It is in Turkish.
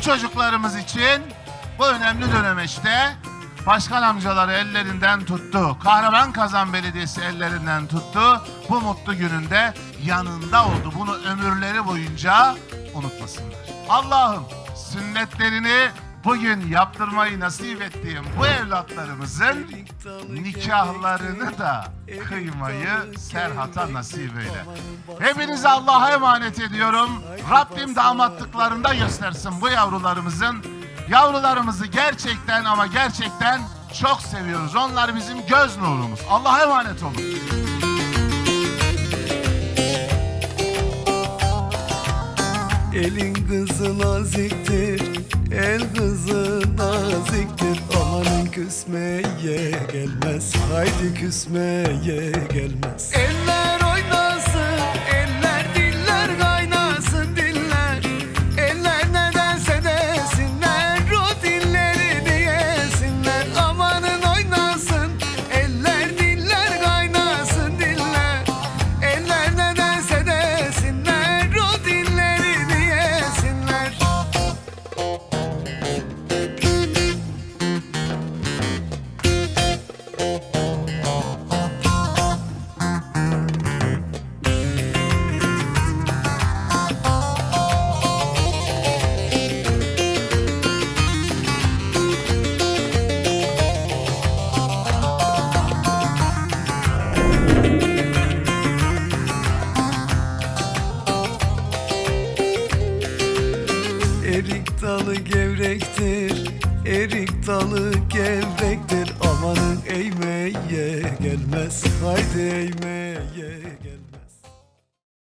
bu çocuklarımız için bu önemli dönemeçte başkan amcaları ellerinden tuttu. Kahraman Kazan Belediyesi ellerinden tuttu. Bu mutlu gününde yanında oldu. Bunu ömürleri boyunca unutmasınlar. Allah'ım sünnetlerini bugün yaptırmayı nasip ettiğim bu evlatlarımızın nikahlarını da kıymayı Serhat'a nasip eyle. Hepinizi Allah'a emanet ediyorum. Rabbim damatlıklarında göstersin bu yavrularımızın. Yavrularımızı gerçekten ama gerçekten çok seviyoruz. Onlar bizim göz nurumuz. Allah'a emanet olun. Elin kızı naziktir, küsmeye gelmez, haydi küsmeye gelmez. Eller Erik dalı gevrektir, erik dalı gevrektir. Amanın eğmeye gelmez, haydi eğmeye